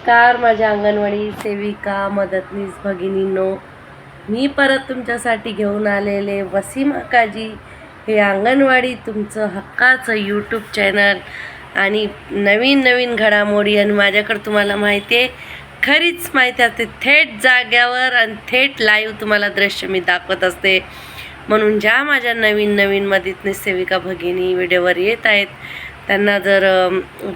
नमस्कार माझ्या अंगणवाडी सेविका मदतनीस भगिनींनो. मी परत तुमच्यासाठी घेऊन आलेले वसीम हकाजी हे अंगणवाडी तुमचं हक्काचं यूट्यूब चॅनल आणि नवीन नवीन घडामोडी आणि माझ्याकडं तुम्हाला माहिती आहे खरीच माहिती असते. थेट जाग्यावर आणि थेट लाईव्ह तुम्हाला दृश्य मी दाखवत असते. म्हणून ज्या माझ्या नवीन नवीन मदतनीस सेविका भगिनी व्हिडिओवर येत आहेत त्यांना जर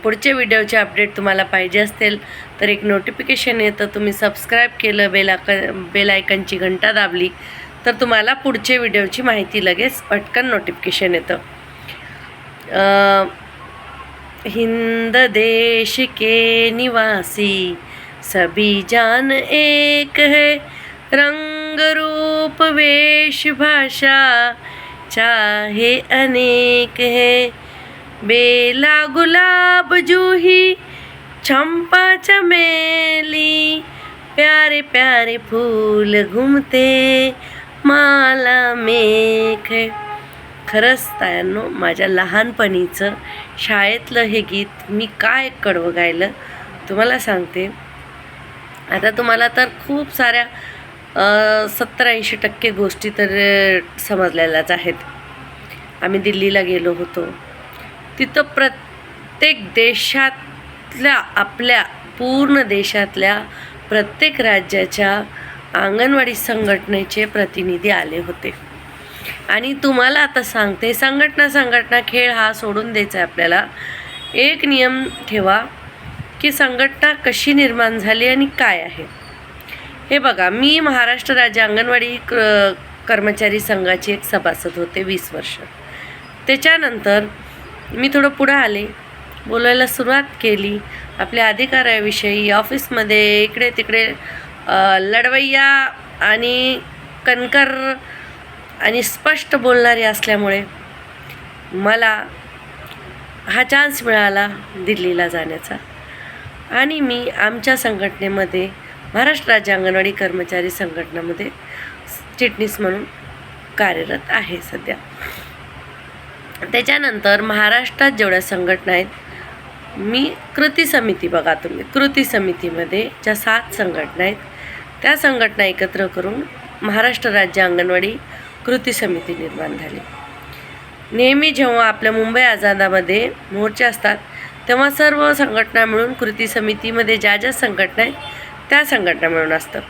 पुढचे व्हिडिओचे अपडेट तुम्हाला पाहिजे असतील तर एक नोटिफिकेशन येतं. तुम्ही सबस्क्राईब केलं बेल आक बेल आयकनची घंटा दाबली तर तुम्हाला पुढचे व्हिडिओची माहिती लगेच पटकन नोटिफिकेशन येतं. हिंद देश के निवासी सभी जान एक है। रंग रूप वेश भाषा चाहे अनेक है। बेला गुलाब जूही चंपा चमेली प्यारे प्यारे फूल घुमते माला मेघ. खरंच तायांनो माझ्या लहानपणीचं शाळेतलं हे गीत मी काय कडवं गायलं तुम्हाला सांगते. आता तुम्हाला तर खूप साऱ्या सत्तर ऐंशी टक्के गोष्टी तर समजलेल्याच आहेत. आम्ही दिल्लीला गेलो होतो. तिथं प्रत्येक देशातल्या आपल्या पूर्ण देशातल्या प्रत्येक राज्याच्या अंगणवाडी संघटनेचे प्रतिनिधी आले होते. आणि तुम्हाला आता सांगते संघटना संघटना खेळ हा सोडून द्यायचा आहे आपल्याला. एक नियम ठेवा की संघटना कशी निर्माण झाली आणि काय आहे. हे बघा मी महाराष्ट्र राज्य अंगणवाडी क कर्मचारी संघाची एक सभासद होते वीस वर्ष. त्याच्यानंतर मी थोडं पुढं आले. बोलायला सुरुवात केली. आपल्या अधिकाराविषयी ऑफिसमध्ये इकडे तिकडे लढवय्या आणि कणकर आणि स्पष्ट बोलणारी असल्यामुळे मला हा चान्स मिळाला दिल्लीला जाण्याचा. आणि मी आमच्या संघटनेमध्ये महाराष्ट्र राज्य अंगणवाडी कर्मचारी संघटनेमध्ये चिटणीस म्हणून कार्यरत आहे सध्या. त्याच्यानंतर महाराष्ट्रात जेवढ्या संघटना आहेत मी कृती समिती बघा तुम्ही. कृती समितीमध्ये ज्या सात संघटना आहेत त्या संघटना एकत्र करून महाराष्ट्र राज्य अंगणवाडी कृती समिती निर्माण झाली. नेहमी जेव्हा आपल्या मुंबई आझादामध्ये मोर्चे असतात तेव्हा सर्व संघटना मिळून कृती समितीमध्ये ज्या ज्या संघटना आहेत त्या संघटना मिळून असतं.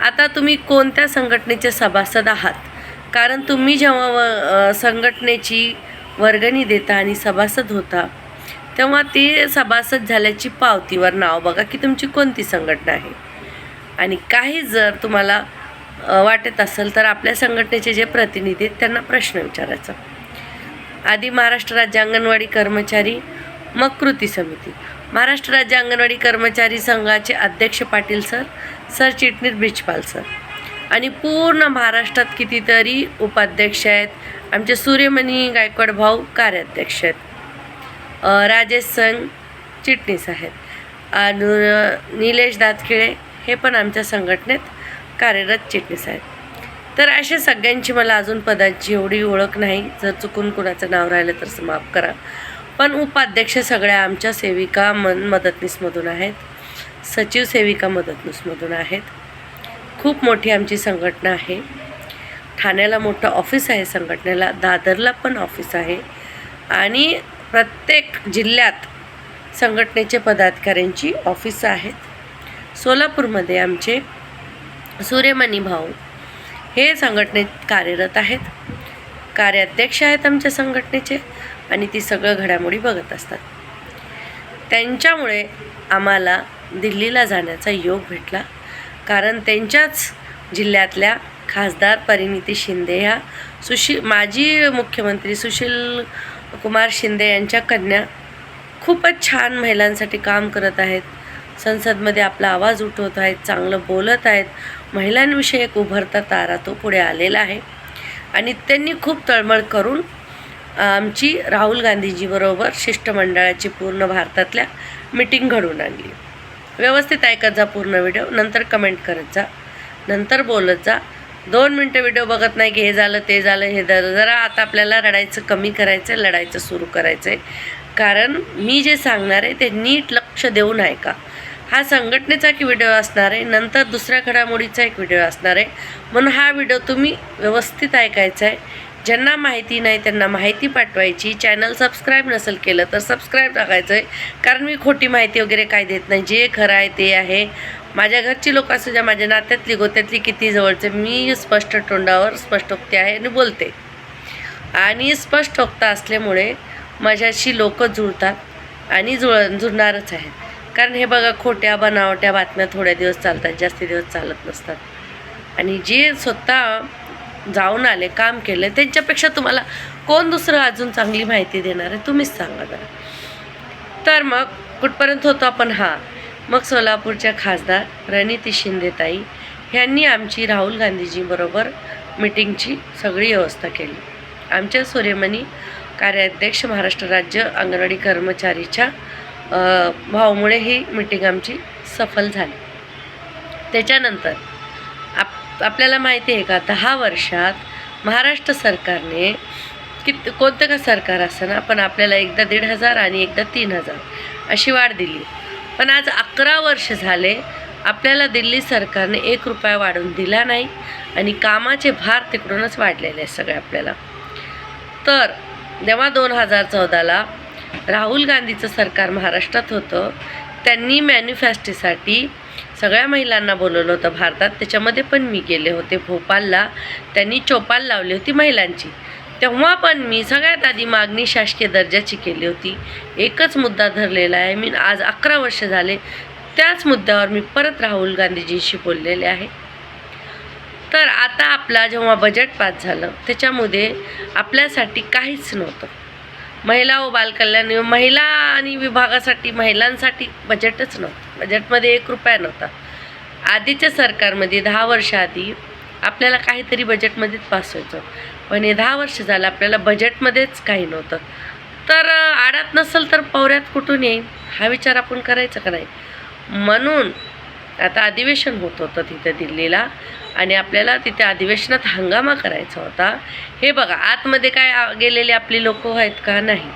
आता तुम्ही कोणत्या संघटनेचे सभासद आहात? कारण तुम्ही जेव्हा व संघटनेची वर्गणी देता आणि सभासद होता. तेव्हा ते सभासद झाल्याची पावतीवर नाव बघा की तुमची कोणती संघटना आहे. आणि काही जर तुम्हाला वाटत असेल तर आपल्या संघटनेचे जे प्रतिनिधी आहेत त्यांना प्रश्न विचारायचा. आधी महाराष्ट्र राज्य अंगणवाडी कर्मचारी मग कृती समिती. महाराष्ट्र राज्य अंगणवाडी कर्मचारी संघाचे अध्यक्ष पाटील सर सरचिटणीस ब्रिजपाल सर. आणि पूर्ण महाराष्ट्रात कितीतरी उपाध्यक्ष आहेत आमचे सूर्यमणी गायकवाड भाऊ कार्याध्यक्ष आहेत. राजेश संघ चिटणीस आहेत. आणि निलेश दातखिळे हे पण आमच्या संघटनेत कार्यरत चिटणीस आहेत. तर अशा सगळ्यांची मला अजून पदाची एवढी ओळख नाही. जर चुकून कुणाचं नाव राहिलं तर माफ करा. पण उपाध्यक्ष सगळ्या आमच्या सेविका मन मदतनीसमधून आहेत. सचिव सेविका मदतनीसमधून आहेत. खूप मोठी आमची संघटना आहे. ठाण्याला मोठं ऑफिस आहे संघटनेला दादरला पण ऑफिस आहे. आणि प्रत्येक जिल्ह्यात संघटनेचे पदाधिकाऱ्यांची ऑफिस आहेत. सोलापूरमध्ये आमचे सूर्यमणी भाऊ हे संघटनेत कार्यरत आहेत. कार्याध्यक्ष आहेत आमच्या संघटनेचे आणि ती सगळं घडामोडी बघत असतात. त्यांच्यामुळे आम्हाला दिल्लीला जाण्याचा योग भेटला. कारण त्यांच्याच जिल्ह्यातल्या खासदार परिणिती शिंदे ह्या. सुशील माजी मुख्यमंत्री सुशील कुमार शिंदे यांच्या कन्या खूपच छान महिलांसाठी काम करत आहेत. संसदमध्ये आपला आवाज उठवत आहेत चांगलं बोलत आहेत. महिलांविषयी एक उभरता तारा तो पुढे आलेला आहे. आणि त्यांनी खूप तळमळ करून आमची राहुल गांधीजीबरोबर शिष्टमंडळाची पूर्ण भारतातल्या मिटिंग घडवून आणली. व्यवस्थित ऐकत जा पूर्ण व्हिडिओ नंतर कमेंट करत जा नंतर बोलत जा. दोन मिनटं व्हिडिओ बघत नाही की हे झालं ते झालं हे झालं. जरा आता आपल्याला रडायचं कमी करायचं आहे लढायचं सुरू करायचं आहे कारण मी जे सांगणार आहे ते नीट लक्ष देऊन ऐका. हा संघटनेचा एक व्हिडिओ असणार आहे नंतर दुसऱ्या घडामोडीचा एक व्हिडिओ असणार आहे. म्हणून हा व्हिडिओ तुम्ही व्यवस्थित ऐकायचा आहे ज्यांना माहिती नाही त्यांना माहिती पाठवायची. चॅनल सबस्क्राईब नसेल केलं तर सबस्क्राईब टाकायचं आहे कारण मी खोटी माहिती वगैरे काय देत नाही. जे खरं आहे ते आहे. माझ्या घरची लोक असू द्या माझ्या नात्यातली गोत्यातली किती जवळचे मी स्पष्ट तोंडावर स्पष्टोक्ती आहे आणि बोलते. आणि स्पष्टोक्ता असल्यामुळे माझ्याशी लोक जुळतात आणि जुळ जुळणारच आहेत. कारण हे बघा खोट्या बनावट्या बातम्या थोड्या दिवस चालतात जास्ती दिवस चालत नसतात. आणि जे स्वतः जाऊन आले काम केलं त्यांच्यापेक्षा तुम्हाला कोण दुसरं अजून चांगली माहिती देणार आहे तुम्हीच सांगा जरा. तर मग कुठपर्यंत होतो आपण? हा. मग सोलापूरच्या खासदार रणिती शिंदेताई ह्यांनी आमची राहुल गांधीजीबरोबर मिटिंगची सगळी व्यवस्था केली. आमच्या सूर्यमणी कार्याध्यक्ष महाराष्ट्र राज्य अंगणवाडी कर्मचारीच्या भावामुळे ही मिटिंग आमची सफल झाली. त्याच्यानंतर आप आपल्याला माहिती आहे का दहा वर्षात महाराष्ट्र सरकारने कित कोणतं का सरकार असताना पण आपल्याला एकदा दीड हजार आणि एकदा तीन हजार अशी वाढ दिली. पण आज अकरा वर्ष झाले आपल्याला दिल्ली सरकारने एक रुपया वाढवून दिला नाही आणि कामाचे भार तिकडूनच वाढलेले आहेत सगळे आपल्याला. तर जेव्हा दोन हजार चौदाला राहुल गांधीचं सरकार महाराष्ट्रात होतं त्यांनी मॅन्युफॅस्टोसाठी सगळ्या महिलांना बोलवलं होतं भारतात. त्याच्यामध्ये पण मी गेले होते. भोपालला त्यांनी चोपाल लावली होती महिलांची. तेव्हा पण मी सगळ्यात आधी मागणी शासकीय दर्जाची केली होती. एकच मुद्दा धरलेला आहे. मी आज अकरा वर्ष झाले त्याच मुद्द्यावर मी परत राहुल गांधीजींशी बोललेले आहे. तर आता आपला जेव्हा बजेट पास झालं त्याच्यामध्ये आपल्यासाठी काहीच नव्हतं. महिला व बालकल्याण महिला आणि विभागासाठी महिलांसाठी बजेटच नव्हतं. बजेटमध्ये एक रुपया नव्हता. आधीच्या सरकारमध्ये दहा वर्ष आधी आपल्याला काहीतरी बजेटमध्येच पास व्हायचं. पण हे दहा वर्ष झालं आपल्याला बजेटमध्येच काही नव्हतं. तर आडात नसेल तर पवऱ्यात कुठून येईल हा विचार आपण करायचा का नाही? म्हणून आता अधिवेशन होत होतं तिथे दिल्लीला आणि आपल्याला तिथे अधिवेशनात हंगामा करायचा होता. हे बघा आतमध्ये काय आ- गेलेले आपली लोक आहेत का? नाही.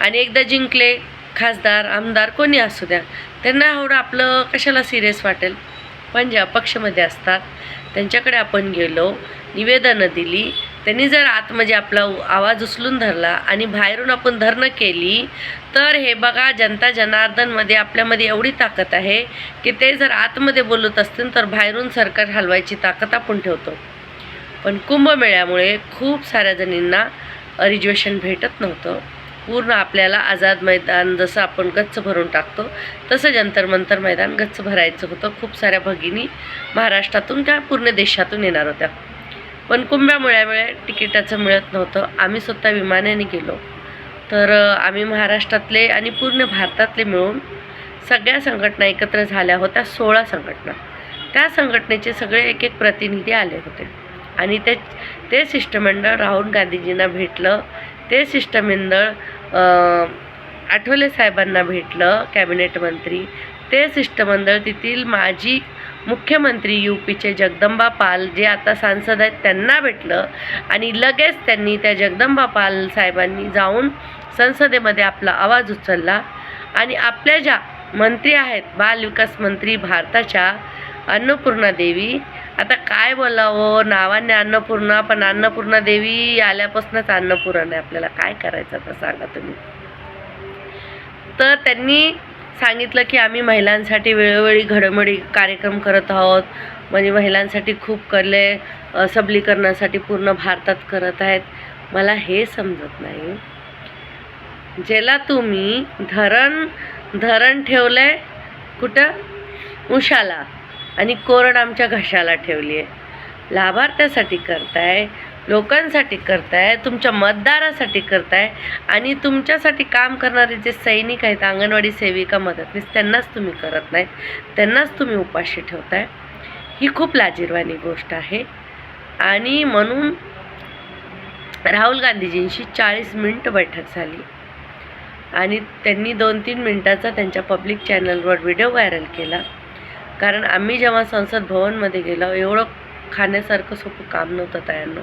आणि एकदा जिंकले खासदार आमदार कोणी असू द्या त्यांना एवढं आपलं कशाला सिरियस वाटेल? पण जे अपक्षमध्ये असतात त्यांच्याकडे आपण गेलो निवेदनं दिली त्यांनी जर आतमध्ये म्हणजे आपला उ- आवाज उचलून धरला आणि बाहेरून आपण धरणं केली तर हे बघा जनता जनार्दनमध्ये आपल्यामध्ये एवढी ताकद आहे की ते जर आतमध्ये बोलत असतील तर बाहेरून सरकार हलवायची ताकद आपण ठेवतो. पण कुंभमेळ्यामुळे खूप साऱ्या जणींना रिजर्वेशन भेटत नव्हतं. पूर्ण आपल्याला आझाद मैदान जसं आपण गच्च भरून टाकतो तसं जंतर मंतर मैदान गच्च भरायचं होतं. खूप साऱ्या भगिनी महाराष्ट्रातून त्या पूर्ण देशातून येणार होत्या. पण कुंभ्यामुळे तिकिटाचं मिळत नव्हतं. आम्ही स्वतः विमानाने गेलो. तर आम्ही महाराष्ट्रातले आणि पूर्ण भारतातले मिळून सगळ्या संघटना एकत्र झाल्या होत्या सोळा संघटना. त्या संघटनेचे सगळे एक एक प्रतिनिधी आले होते. आणि ते ते शिष्टमंडळ राहुल गांधीजींना भेटलं. ते शिष्टमंडळ आठवले साहेबांना भेटलं कॅबिनेट मंत्री. ते शिष्टमंडळ तेथील माजी मुख्यमंत्री यू पीचे जगदंबा पाल जे आता सांसद आहेत त्यांना भेटलं. आणि लगेच त्यांनी त्या जगदंबा पाल साहेबांनी जाऊन संसदेमध्ये आपला आवाज उचलला. आणि आपल्या ज्या मंत्री आहेत बाल विकास मंत्री भारताच्या अन्नपूर्णा देवी आता काय बोलावं? नावाने अन्नपूर्णा पण अन्नपूर्णा देवी आल्यापासूनच अन्नपूर्ण आहे. आपल्याला काय करायचं आता सांगा तुम्ही. तर त्यांनी सांगितलं की आम्ही महिलांसाठी वेळोवेळी घडोमडी कार्यक्रम करत आहोत. म्हणजे महिलांसाठी खूप कले सबलीकरणासाठी पूर्ण भारतात करत आहेत. मला हे समजत नाही. ज्याला तुम्ही धरण धरण ठेवलंय कुठं? उशाला. आणि कोरड आमच्या घशाला ठेवली आहे लाभार्थ्यासाठी करताय. लोकांसाठी करताय तुमच्या मतदारासाठी करताय आणि तुमच्यासाठी काम करणारे जे सैनिक आहेत अंगणवाडी सेविका मदतनीस त्यांनाच तुम्ही करत नाही. त्यांनाच तुम्ही उपाशी ठेवताय. ही खूप लाजीरवाणी गोष्ट आहे. आणि म्हणून राहुल गांधीजींशी चाळीस मिनटं बैठक झाली. आणि त्यांनी दोन तीन मिनटाचा त्यांच्या पब्लिक चॅनलवर व्हिडिओ व्हायरल केला. कारण आम्ही जेव्हा संसद भवनमध्ये गेलो एवढं खाण्यासारखं सोपं काम नव्हतं तयांना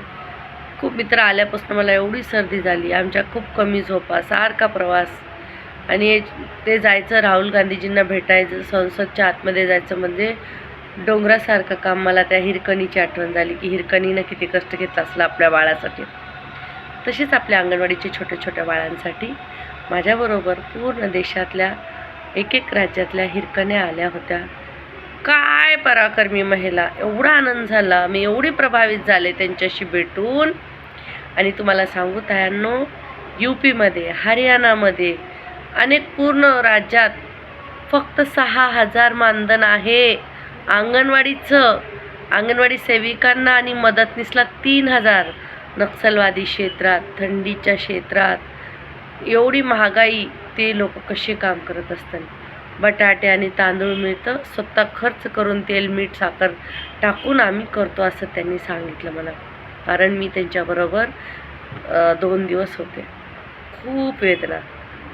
खूप मित्र आल्यापासून मला एवढी सर्दी झाली. आमच्या खूप कमी झोपा सारखा प्रवास. आणि ते जायचं राहुल गांधीजींना भेटायचं संसदच्या आतमध्ये जायचं म्हणजे डोंगरासारखं काम मला त्या हिरकणीची आठवण झाली की हिरकणीनं किती कष्ट घेतला असला आपल्या बाळासाठी. तसेच आपल्या अंगणवाडीच्या छोट्या छोट्या बाळांसाठी माझ्याबरोबर पूर्ण देशातल्या एक एक राज्यातल्या हिरकण्या आल्या होत्या. काय पराक्रमी महिला. एवढा आनंद झाला. मी एवढी प्रभावित झाले त्यांच्याशी भेटून. आणि तुम्हाला सांगू तयांनो यू पीमध्ये हरियाणामध्ये अनेक पूर्ण राज्यात फक्त सहा हजार मानधन आहे. अंगणवाडीचं अंगणवाडी सेविकांना आणि मदतनीसला तीन हजार. नक्षलवादी क्षेत्रात थंडीच्या क्षेत्रात एवढी महागाई ते लोक कसे काम करत असतात बटाटे आणि तांदूळ मिळतं. स्वतः खर्च करून तेल मीठ साखर टाकून आम्ही करतो असं त्यांनी सांगितलं मला. कारण मी त्यांच्याबरोबर दोन दिवस होते. खूप वेदना.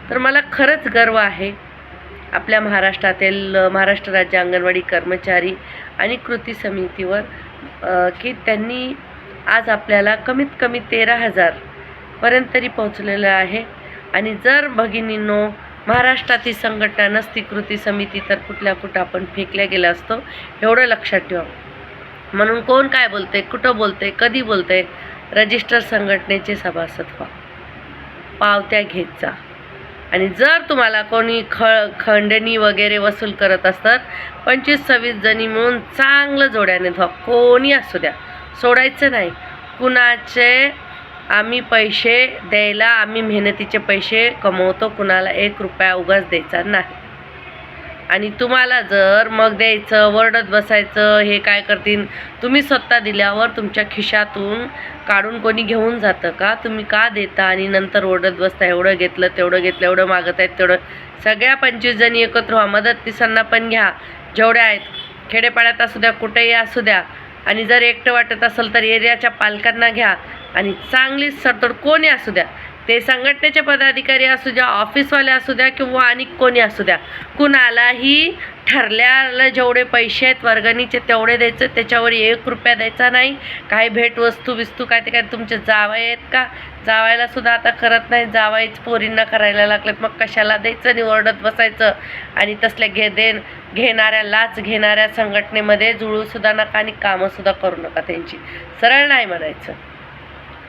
तर मला खरंच गर्व आहे. आपल्या महाराष्ट्रातील महाराष्ट्र राज्य अंगणवाडी कर्मचारी आणि कृती समितीवर की त्यांनी आज आपल्याला कमीत कमी तेरा हजारपर्यंत तरी पोहोचलेलं आहे. आणि जर भगिनींनो महाराष्ट्रातील संघटना नसती कृती समिती तर कुठल्या कुठं आपण फेकल्या गेल्या असतो एवढं लक्षात ठेवा. म्हणून कोण काय बोलते कुठं बोलते कधी बोलते रजिस्टर संघटनेचे सभासद व्हा. पावत्या घेत जा. आणि जर तुम्हाला कोणी ख खंडणी वगैरे वसूल करत असतात पंचवीस सव्वीस जणी मिळून चांगलं जोड्याने धुवा. कोणी असू द्या. सोडायचं नाही. कुणाचे आम्ही पैसे द्यायला आम्ही मेहनतीचे पैसे कमवतो कुणाला एक रुपया उगाच द्यायचा नाही. आणि तुम्हाला जर मग द्यायचं वरडत बसायचं हे काय करतील? तुम्ही स्वतः दिल्यावर तुमच्या खिशातून काढून कोणी घेऊन जातं का? तुम्ही का देता? आणि नंतर ओरडत बसता एवढं घेतलं तेवढं घेतलं एवढं मागत आहेत तेवढं. सगळ्या पंचवीस जणी एकत्र व्हा मदतनीसांना पण घ्या. जेवढ्या आहेत खेडेपाड्यात असू द्या कुठेही असू द्या. आणि जर एकटं वाटत असेल तर एरियाच्या पालकांना घ्या. आणि चांगली सरतोड कोणी असू द्या ते संघटनेचे पदाधिकारी असू द्या ऑफिसवाले असू द्या किंवा आणि कोणी असू द्या कुणालाही ठरल्याला जेवढे पैसे आहेत वर्गणीचे तेवढे द्यायचं त्याच्यावर एक रुपया द्यायचा नाही. काही भेटवस्तू बिस्तू काय ते काय तुमचे जावई आहेत का? जावायला सुद्धा आता करत नाही जावायच पोरींना करायला लागलेत. मग कशाला द्यायचं? आणि ओरडत बसायचं आणि तसल्या घे दे घेणाऱ्या लाच घेणाऱ्या संघटनेमध्ये जुळूसुद्धा नका आणि कामंसुद्धा करू नका त्यांची. सरळ नाही म्हणायचं.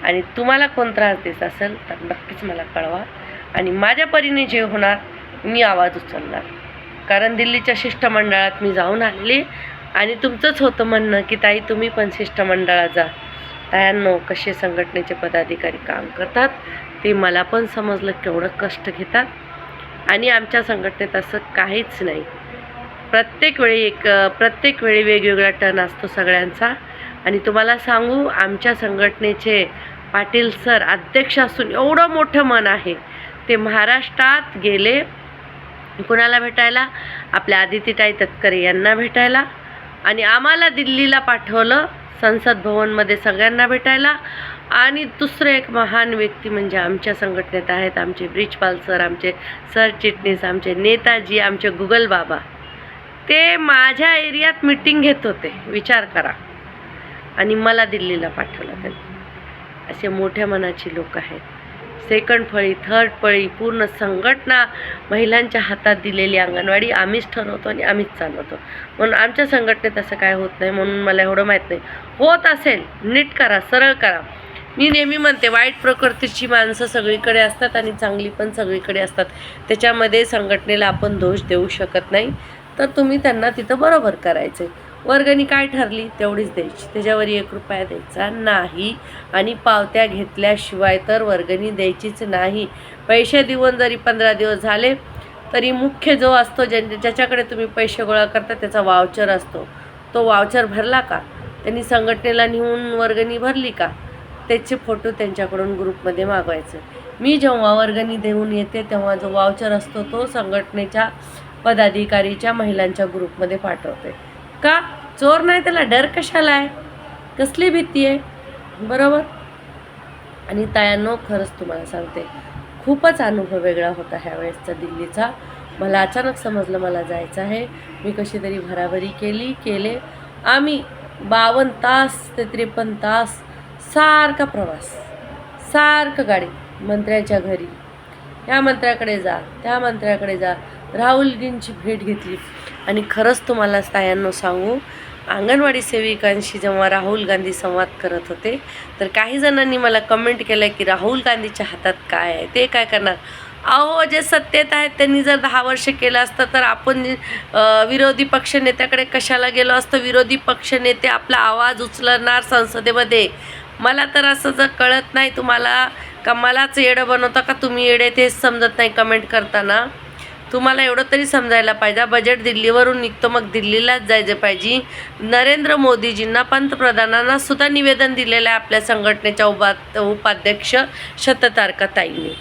आणि तुम्हाला कोण त्रास देत असेल तर नक्कीच मला कळवा. आणि माझ्या परीने जे होणार मी आवाज उचलणार. कारण दिल्लीच्या शिष्टमंडळात मी जाऊन आलेली. आणि तुमचंच होतं म्हणणं की ताई तुम्ही पण शिष्टमंडळात जा. तायांनो कसे संघटनेचे पदाधिकारी काम करतात ते मला पण समजलं केवढं कष्ट घेतात. आणि आमच्या संघटनेत असं काहीच नाही. प्रत्येक वेळी एक प्रत्येक वेळी वेगवेगळा टर्न असतो सगळ्यांचा. आणि तुम्हाला सांगू आमच्या संघटनेचे पाटील सर अध्यक्ष असून एवढं मोठं मन आहे. ते महाराष्ट्रात गेले. कुणाला भेटायला? आपल्या आदितीताई तटकरे यांना भेटायला. आणि आम्हाला दिल्लीला पाठवलं. संसद भवनमध्ये सगळ्यांना भेटायला. आणि दुसरं एक महान व्यक्ती म्हणजे आमच्या संघटनेत आहेत आमचे ब्रिजपाल सर आमचे सरचिटणीस आमचे नेताजी आमचे गुगल बाबा. ते माझ्या एरियात मिटिंग घेत होते. विचार करा. आणि मला दिल्लीला पाठवलं त्यांनी. असे मोठ्या मनाची लोक आहेत. सेकंड फळी थर्ड फळी पूर्ण संघटना महिलांच्या हातात दिलेली अंगणवाडी. आम्हीच ठरवतो आणि आम्हीच चालवतो. म्हणून आमच्या संघटनेत असं काय होत नाही म्हणून मला एवढं माहीत नाही. होत असेल नीट करा सरळ करा. मी नेहमी म्हणते वाईट प्रकृतीची माणसं सगळीकडे असतात आणि चांगली पण सगळीकडे असतात. त्याच्यामध्ये संघटनेला आपण दोष देऊ शकत नाही. तर तुम्ही त्यांना तिथं बरोबर करायचं वर्गणी काय ठरली? तेवढीच द्यायची. त्याच्यावर एक रुपया द्यायचा नाही आणि पावत्या घेतल्याशिवाय तर वर्गणी द्यायचीच नाही. पैसे देऊन जरी पंधरा दिवस झाले तरी मुख्य जो असतो ज्या ज्याच्याकडे तुम्ही पैसे गोळा करता त्याचा वावचर असतो. तो वावचर भरला का? त्यांनी संघटनेला नेऊन वर्गणी भरली का? त्याचे फोटो त्यांच्याकडून ग्रुपमध्ये मागवायचे. मी जेव्हा वर्गणी देऊन येते तेव्हा जो वावचर असतो तो संघटनेच्या पदाधिकारीच्या महिलांच्या ग्रुपमध्ये पाठवते. का? चोर नाही त्याला डर कशाला आहे? कसली भीती आहे? बरोबर? आणि तायांनो खरंच तुम्हाला सांगते खूपच अनुभव वेगळा होता ह्या वेळेसचा दिल्लीचा. मला अचानक समजलं मला जायचं आहे. मी कशी तरी भराभरी केली केले. आम्ही बावन्न तास ते त्रेपन्न तास सारखा प्रवास सारखं गाडी मंत्र्याच्या घरी. या मंत्र्याकडे जा त्या मंत्र्याकडे जा. राहुलजींची भेट घेतली. आणि खरंच तुम्हाला सायांनो सांगू अंगणवाडी सेविकांशी जेव्हा राहुल गांधी संवाद करत होते तर काही जणांनी मला कमेंट केलं की राहुल गांधीच्या हातात काय आहे? ते काय करणार? अहो जे सत्तेत आहेत त्यांनी जर दहा वर्ष केलं असतं तर आपण विरोधी विरोधी पक्षनेत्याकडे कशाला गेलो असतो? विरोधी पक्षनेते आपला आवाज उचलणार संसदेमध्ये? मला तर असं जर कळत नाही तुम्हाला का मलाच येडं बनवता का तुम्ही येडे? तेच समजत नाही कमेंट करताना. तुम्हाला एवढं तरी समजायला पाहिजे. बजेट दिल्लीवरून निघतो मग दिल्लीलाच जायचं पाहिजे. नरेंद्र मोदीजींना पंतप्रधानांना सुद्धा निवेदन दिलेलं आहे आपल्या संघटनेच्या उभा उपाध्यक्ष शततारकाताईंनी.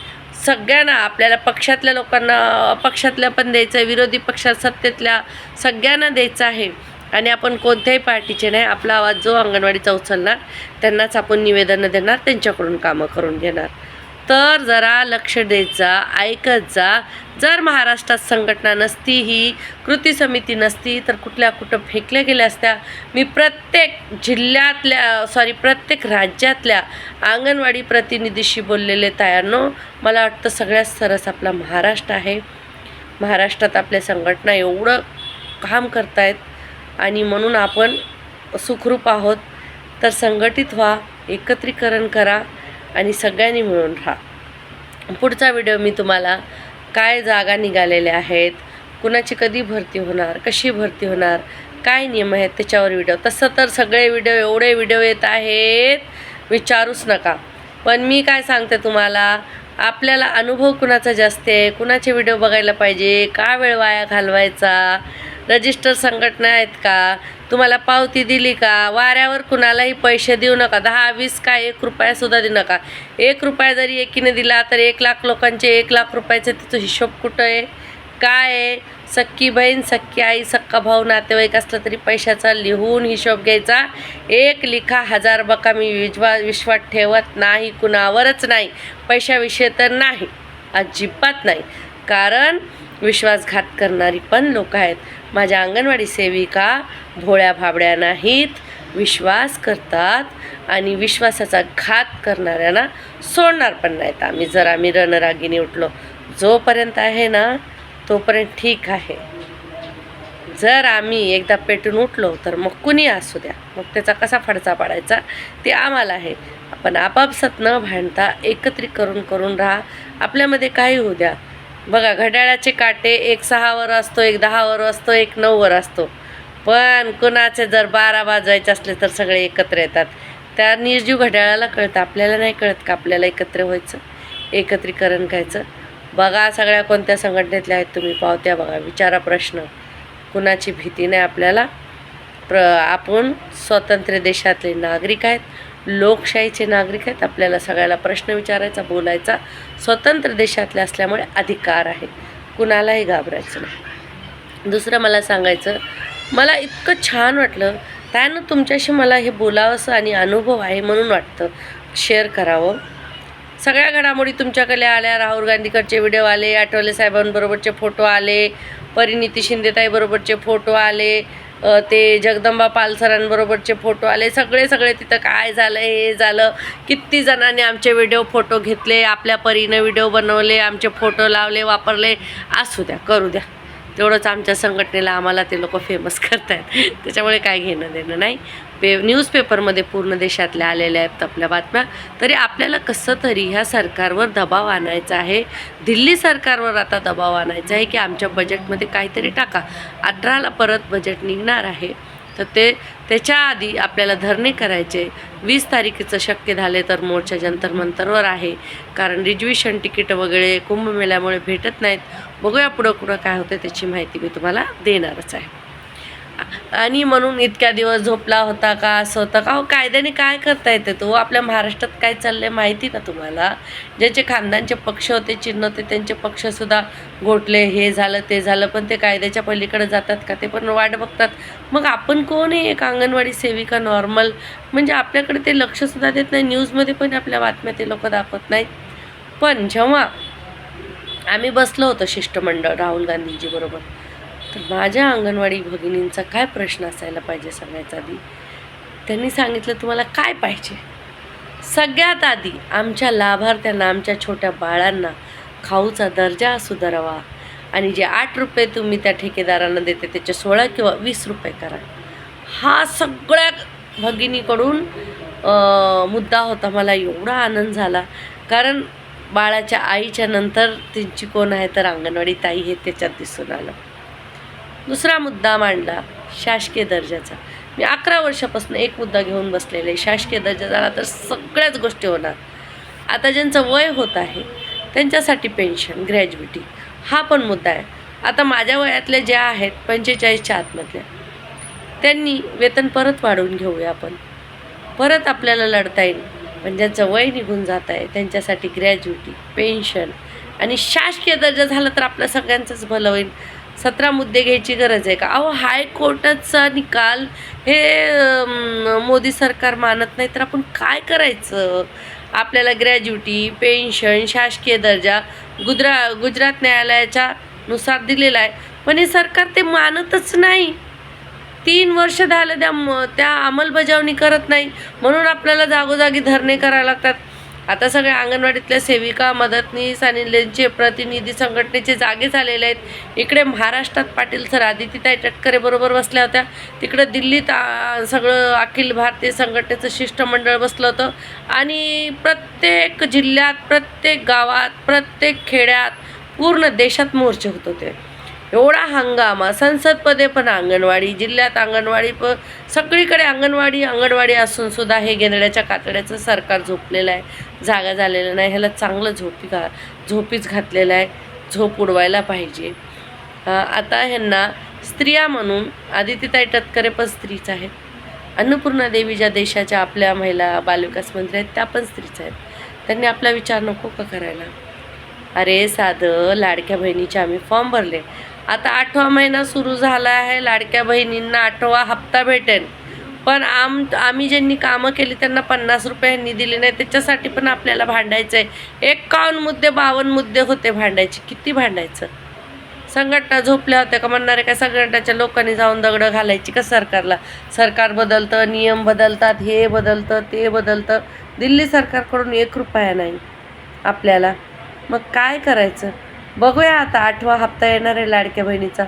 सगळ्यांना आपल्याला पक्षातल्या लोकांना अपक्षातल्या पण द्यायचं आहे विरोधी पक्षात सत्तेतल्या सगळ्यांना द्यायचं आहे. आणि आपण कोणत्याही पार्टीचे नाही आपला आवाज जो अंगणवाडीचा उचलणार त्यांनाच आपण निवेदनं देणार त्यांच्याकडून कामं करून घेणार. तर जरा लक्ष देत जा ऐकत जा. जर महाराष्ट्रात संघटना नसती ही कृती समिती नसती तर कुठल्या कुठं फेकल्या गेल्या असत्या? मी प्रत्येक जिल्ह्यातल्या सॉरी प्रत्येक राज्यातल्या अंगणवाडी प्रतिनिधीशी बोललेले तयारनो मला वाटतं सगळ्यात सरस आपला महाराष्ट्र आहे. महाराष्ट्रात आपल्या संघटना एवढं काम करतायत आणि म्हणून आपण सुखरूप आहोत. तर संघटित व्हा एकत्रीकरण करा. आणि सगळ्यांनी मिळून राहा. पुढचा व्हिडिओ मी तुम्हाला काय जागा निघालेल्या आहेत कुणाची कधी भरती होणार कशी भरती होणार काय नियम आहेत त्याच्यावर व्हिडिओ. तसं तर सगळे व्हिडिओ एवढे व्हिडिओ येत आहेत विचारूच नका. पण मी काय सांगते तुम्हाला आपल्याला अनुभव कुणाचा जास्त आहे कुणाचे व्हिडिओ बघायला पाहिजे का वेळ वाया घालवायचा रजिस्टर संघटना आहेत का? तुम्हाला पावती दिली का? वाऱ्यावर कुणालाही पैसे देऊ नका. दहा वीस का एक रुपयासुद्धा देऊ नका. एक रुपया जरी एकीने दिला तर एक लाख लोकांचे एक लाख रुपयाचे तिथं हिशोब कुठं आहे? काय आहे? सक्की बहीण सक्की आई सक्का भाऊ नातेवाईक असलं तरी पैशाचा लिहून हिशोब घ्यायचा. एक लिखा हजार बका मी विश्वा विश्वास ठेवत नाही कुणावरच नाही. पैशाविषयी तर नाही. अजिबात नाही. कारण विश्वासघात करणारी पण लोक आहेत. माझ्या अंगणवाडी सेविका भोळ्या भाबड्या नाहीत विश्वास करतात आणि विश्वासाचा घात करणाऱ्यांना सोडणार पण नाहीत. आम्ही जर आम्ही रणरागिनी उठलो जोपर्यंत आहे ना तोपर्यंत ठीक आहे. जर आम्ही एकदा पेटून उठलो तर मग कुणी असू द्या. मग त्याचा कसा फडचा पाडायचा ते आम्हाला आहे. आपण आपापसात न भांडता एकत्रित करून करून राहा. आपल्यामध्ये काही होऊ द्या. बघा घड्याळाचे काटे एक सहावर असतो एक दहावर असतो एक नऊवर असतो. पण कुणाचे जर बारा वाजवायचे असले तर सगळे एकत्र येतात. त्या निर्जीव घड्याळाला कळतं आपल्याला नाही कळत का आपल्याला एकत्र व्हायचं एकत्रीकरण करायचं बघा सगळ्या कोणत्या संघटनेतल्या आहेत तुम्ही पावत्या बघा विचारा प्रश्न. कुणाची भीती नाही आपल्याला? प्र आपण स्वतंत्र देशातले नागरिक आहेत. लोकशाहीचे नागरिक आहेत. आपल्याला सगळ्याला प्रश्न विचारायचा बोलायचा. स्वतंत्र देशातले असल्यामुळे अधिकार आहे. कुणालाही घाबरायचं नाही. दुसरं मला सांगायचं मला इतकं छान वाटलं. त्यानं तुमच्याशी मला हे बोलावंसं आणि अनुभव आहे म्हणून वाटतं. शेअर करावं. सगळ्या घडामोडी तुमच्याकडे आल्या. राहुल गांधीकडचे व्हिडिओ आले. आठवले साहेबांबरोबरचे फोटो आले. परिणिती शिंदेताईबरोबरचे फोटो आले. ते जगदंबा पालसरांबरोबरचे फोटो आले. सगळे सगळे तिथं काय झालं हे झालं. किती जणांनी आमचे व्हिडिओ फोटो घेतले आपल्या परीनं व्हिडिओ बनवले आमचे फोटो लावले वापरले. असू द्या करू द्या. तेवढंच आमच्या संघटनेला आम्हाला ते लोक फेमस करतायत. त्याच्यामुळे काय घेणं देणं नाही. पे न्यूजपेपरमध्ये पूर्ण देशातल्या आलेल्या आहेत आपल्या बातम्या. तरी आपल्याला कसं तरी ह्या सरकारवर दबाव आणायचा आहे. दिल्ली सरकारवर आता दबाव आणायचा आहे की आमच्या बजेटमध्ये काहीतरी टाका. अठराला परत बजेट निघणार आहे. तर ते त्याच्या आधी आपल्याला धरणे करायचे. वीस तारखेचं शक्य झाले तर मोर्चा जंतर मंतरवर आहे. कारण रिजर्वेशन तिकीट वगैरे कुंभमेळ्यामुळे भेटत नाहीत. बघूया पुढं पुढं काय होतं त्याची माहिती मी तुम्हाला देणारच आहे. आणि म्हणून इतक्या दिवस झोपला होता का असं होतं का? हो कायद्याने काय करता येते तो? आपल्या महाराष्ट्रात काय चाललंय माहिती का तुम्हाला? ज्याचे खानदानचे पक्ष होते चिन्ह होते त्यांचे पक्षसुद्धा गोठले हे झालं ते झालं पण ते कायद्याच्या पलीकडे जातात का? ते पण वाट बघतात. मग आपण कोण आहे एक अंगणवाडी सेविका नॉर्मल? म्हणजे आपल्याकडे ते लक्षसुद्धा देत नाही न्यूजमध्ये पण आपल्या बातम्या ते लोक दाखवत नाहीत. पण जेव्हा आम्ही बसलो होतो शिष्टमंडळ राहुल गांधीजी बरोबर. तर माझ्या अंगणवाडी भगिनींचा काय प्रश्न असायला पाहिजे सगळ्यात आधी? त्यांनी सांगितलं तुम्हाला काय पाहिजे? सगळ्यात आधी आमच्या लाभार्थ्यांना आमच्या छोट्या बाळांना खाऊचा दर्जा सुधारावा आणि जे आठ रुपये तुम्ही त्या ठेकेदारांना देते त्याचे सोळा किंवा वीस रुपये करा. हा सगळ्या भगिनीकडून मुद्दा होता. मला एवढा आनंद झाला. कारण बाळाच्या आईच्या नंतर त्यांची कोण आहे तर अंगणवाडी ताई हे त्याच्यात दिसून आलं. दुसरा मुद्दा मांडला शासकीय दर्जाचा. मी अकरा वर्षापासून एक मुद्दा घेऊन बसलेले आहे शासकीय दर्जा झाला तर सगळ्याच गोष्टी होणार. आता ज्यांचं वय होत आहे त्यांच्यासाठी पेन्शन ग्रॅज्युटी हा पण मुद्दा आहे. आता माझ्या वयातल्या ज्या आहेत पंचेचाळीसच्या आतमधल्या त्यांनी वेतन परत वाढवून घेऊया आपण. परत आपल्याला लढता येईल. पण ज्यांचं वय निघून जात आहे. त्यांच्यासाठी ग्रॅज्युटी पेन्शन आणि शासकीय दर्जा झाला तर आपल्या सगळ्यांचंच भलं होईल. सतरा मुद्दे घ्यायची गरज आहे का? अहो हायकोर्टाचा निकाल हे मोदी सरकार मानत नाही तर आपण काय करायचं? आपल्याला ग्रॅज्युटी पेन्शन शासकीय दर्जा गुजरा गुजरात न्यायालयाच्या नुसार दिलेला आहे. पण हे सरकार ते मानतच नाही. तीन वर्ष झालं त्या म त्या अंमलबजावणी करत नाही. म्हणून आपल्याला जागोजागी धरणे करावे लागतात. आता सगळ्या अंगणवाडीतल्या सेविका मदतनीस आणि लेंचे प्रतिनिधी संघटनेचे जागे झालेले आहेत. इकडे महाराष्ट्रात पाटील सर आदितीताई टटकरेबरोबर बसल्या होत्या. तिकडं दिल्लीत सगळं अखिल भारतीय संघटनेचं शिष्टमंडळ बसलं होतं. आणि प्रत्येक जिल्ह्यात प्रत्येक गावात प्रत्येक खेड्यात पूर्ण देशात मोर्चे होत होते. एवढा हंगामा. संसदपदे पण अंगणवाडी जिल्ह्यात अंगणवाडी प सगळीकडे अंगणवाडी अंगणवाडी असून सुद्धा हे गेंदड्याच्या कातड्याचं सरकार झोपलेलं आहे. जागा झालेलं नाही. ह्याला चांगलं झोपी घा झोपीच घातलेलं आहे. झोप उडवायला पाहिजे. आता ह्यांना स्त्रिया म्हणून आदितीताई टतकरे पण स्त्रीच आहेत. अन्नपूर्णा देवी ज्या देशाच्या आपल्या महिला बालविकास मंत्री आहेत त्या पण स्त्रीच आहेत. त्यांनी आपला विचार नको का करायला? अरे साधं लाडक्या बहिणीचे आम्ही फॉर्म भरले. आता आठवा महिना सुरू झाला आहे लाडक्या बहिणींना आठवा हप्ता भेटेल पण आम आम्ही ज्यांनी कामं केली त्यांना पन्नास रुपयांनी दिले नाही त्याच्यासाठी पण आपल्याला भांडायचं आहे एकावन्न मुद्दे बावन्न मुद्दे होते भांडायचे. किती भांडायचं? संघटना झोपल्या होत्या का म्हणणारे काय? संघटनाच्या लोकांनी जाऊन दगडं घालायची का सरकारला? सरकार बदलतं नियम बदलतात हे बदलतं ते बदलतं. दिल्ली सरकारकडून एक रुपया नाही आपल्याला. मग काय करायचं? बघूया आता आठवा हप्ता येणार आहे लाडक्या बहिणीचा.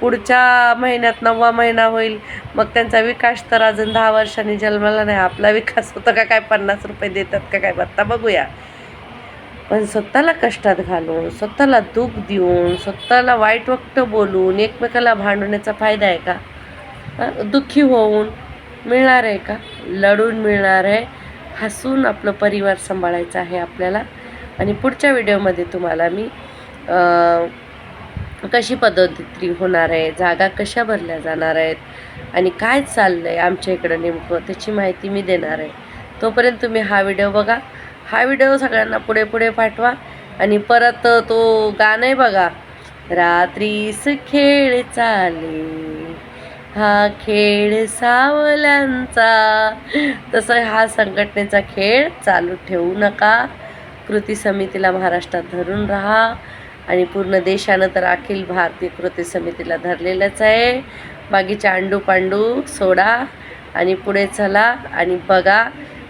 पुढच्या महिन्यात नववा महिना होईल. मग त्यांचा विकास तर अजून दहा वर्षांनी जन्माला नाही. आपला विकास होतं का काय पन्नास रुपये देतात का काय बत्ता बघूया. पण स्वतःला कष्टात घालून स्वतःला दुःख देऊन स्वतःला वाईट वक्त बोलून एकमेकाला भांडवण्याचा फायदा आहे का? दुःखी होऊन मिळणार आहे का? लढून मिळणार आहे. हसून आपलं परिवार सांभाळायचा आहे आपल्याला. आणि पुढच्या व्हिडिओमध्ये तुम्हाला मी कशी पद्धती होणार आहे? जागा कशा भरल्या जाणार आहेत? आणि काय चाललं आहे आमच्या इकडं नेमकं? त्याची माहिती मी देणार आहे. तोपर्यंत तुम्ही हा व्हिडिओ बघा. हा व्हिडिओ सगळ्यांना पुढे पुढे पाठवा. आणि परत तो गाणं आहे बघा रात्रीस खेळ चाले हा खेळ सावल्यांचा. तसं हा संघटनेचा खेळ चालू ठेवू नका. कृती समितीला महाराष्ट्रात धरून राहा. आणि पूर्ण देशानं तर अखिल भारतीय कृती समितीला धरलेलंच आहे. बाकीचे अंडू पांडू सोडा आणि पुढे चला आणि बघा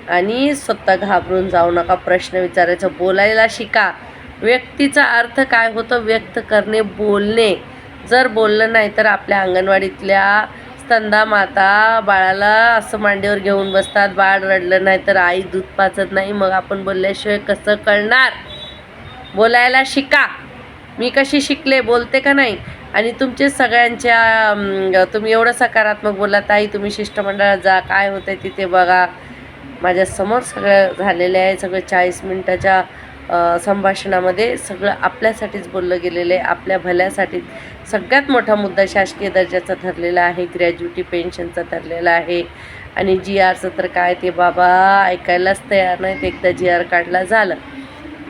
आणि स्वतः घाबरून जाऊ नका. प्रश्न विचारायचं बोलायला शिका. व्यक्तीचा अर्थ काय होतो? व्यक्त करणे बोलणे. जर बोललं नाही तर आपल्या अंगणवाडीतल्या स्तंदा माता बाळाला असं मांडीवर घेऊन बसतात. बाळ रडलं नाही तर आई दूध पाचत नाही. मग आपण बोलल्याशिवाय कसं कळणार? बोलायला शिका. मी कशी शिकले बोलते का नाही? आणि तुमचे सगळ्यांच्या तुम्ही एवढं सकारात्मक बोला ताई तुम्ही शिष्टमंडळात जा काय होतंय तिथे बघा. माझ्यासमोर सगळं झालेलं आहे सगळं चाळीस मिनटाच्या संभाषणामध्ये सगळं आपल्यासाठीच बोललं गेलेलं आहे आपल्या भल्यासाठी. सगळ्यात मोठा मुद्दा शासकीय दर्जाचा ठरलेला आहे ग्रॅज्युटी पेन्शनचा ठरलेला आहे. आणि जी आरचं तर काय ते बाबा ऐकायलाच तयार नाहीत एकदा जी आर काढला झालं.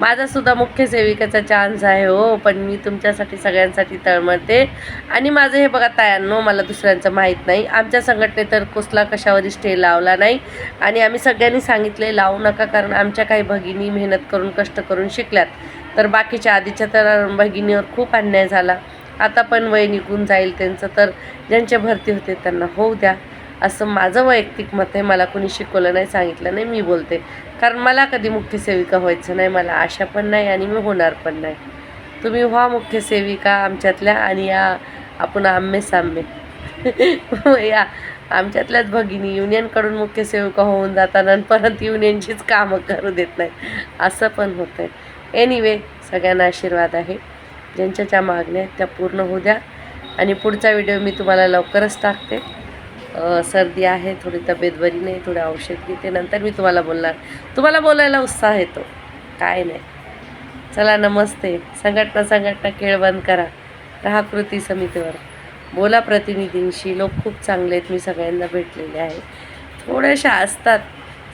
माझा सुद्धा मुख्य सेविकेचा चान्स आहे हो पण मी तुमच्यासाठी सगळ्यांसाठी तळमळते. आणि माझं हे बघा तायांनो मला दुसऱ्यांचं माहीत नाही. आमच्या संघटने तर कुसला कशावर स्टे लावला नाही. आणि आम्ही सगळ्यांनी सांगितले लावू नका कारण आमच्या काही भगिनी मेहनत करून कष्ट करून शिकल्यात. तर बाकीच्या आधीच्या तर भगिनीवर खूप अन्याय झाला. आता पण वय निघून जाईल त्यांचं तर. ज्यांचे भरती होते त्यांना होऊ द्या. असं माझं वैयक्तिक मत आहे. मला कोणी शिकवलं नाही सांगितलं नाही मी बोलते. कारण मला कधी मुख्य सेविका व्हायचं नाही मला आशा पण नाही आणि मी होणार पण नाही. तुम्ही व्हा मुख्य सेविका आमच्यातल्या आणि या आपण आंबे सांबे या आमच्यातल्याच भगिनी. युनियनकडून मुख्य सेविका होऊन जाताना परत युनियनचीच कामं करू देत नाही. असं पण होतं आहे एनिवे सगळ्यांना आशीर्वाद आहे. ज्यांच्या ज्या मागण्या आहेत त्या पूर्ण होऊ द्या. आणि पुढचा व्हिडिओ मी तुम्हाला लवकरच टाकते. सर्दी आहे थोडी तब्येत बरी नाही थोडं औषध घेते नंतर मी तुम्हाला बोलणार. तुम्हाला बोलायला उत्साह येतो. काय नाही. चला नमस्ते. संघटना संघटना खेळ बंद करा. राहा कृती समितीवर. बोला प्रतिनिधींशी. लोक खूप चांगले आहेत. मी सगळ्यांना भेटलेले आहे. थोड्याशा असतात.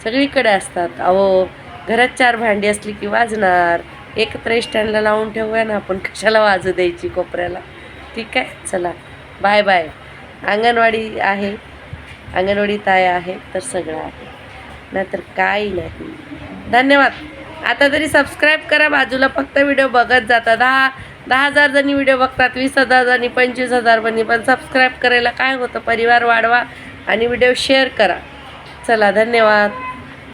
सगळीकडे असतात. अहो घरात चार भांडी असली की वाजणार. एकत्र स्टँडला लावून ठेवूया ना आपण. कशाला वाजू द्यायची कोपऱ्याला? ठीक आहे. चला. Bye bye. अंगणवाडी आहे. अंगणवाडी ताया आहे तर सगळं आहे. नाहीतर काही नाही. धन्यवाद. आता तरी सबस्क्राईब करा बाजूला. फक्त व्हिडिओ बघत जाता. दहा दहा हजार जणी व्हिडिओ बघतात वीस हजार जणी पंचवीस हजार जणी. पण सबस्क्राईब करायला काय होतं? परिवार वाढवा आणि व्हिडिओ शेअर करा. चला धन्यवाद.